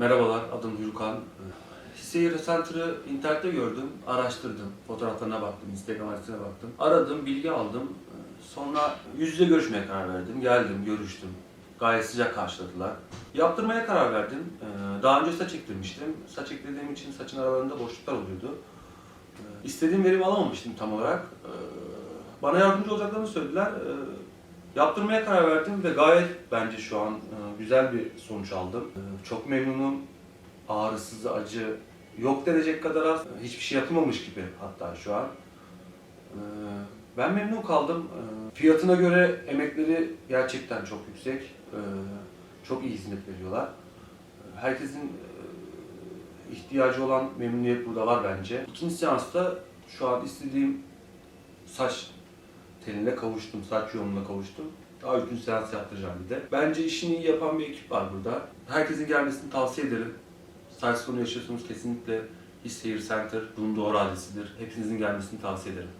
Merhabalar, adım Hürkan. Hisseyir Center'ı internette gördüm, araştırdım. Fotoğraflarına baktım, Instagram adresine baktım. Aradım, bilgi aldım. Sonra yüz yüze görüşmeye karar verdim. Geldim, görüştüm. Gayet sıcak karşıladılar. Yaptırmaya karar verdim. Ee, Daha önce saç ektirmiştim. Saç ektirdiğim için saçın aralarında boşluklar oluyordu. Ee, İstediğim verimi alamamıştım tam olarak. Ee, Bana yardımcı olacaklarını söylediler. Yaptırmaya karar verdim ve gayet bence şu an e, güzel bir sonuç aldım. Ee, Çok memnunum. Ağrısız, acı yok denecek kadar az. Ee, Hiçbir şey yapılmamış gibi hatta şu an. Ben memnun kaldım. Fiyatına göre emekleri gerçekten çok yüksek. Çok iyi hizmet veriyorlar. Herkesin e, ihtiyacı olan memnuniyet burada var bence. İkinci seansta şu an istediğim saç teline kavuştum, saç yoğunluğuna kavuştum. Daha üçüncü seans yaptıracağım bir de. Bence işini iyi yapan bir ekip var burada. Herkesin gelmesini tavsiye ederim. Saç sorunu yaşıyorsanız kesinlikle Hisseyir Center bunun doğru adresidir. Hepinizin gelmesini tavsiye ederim.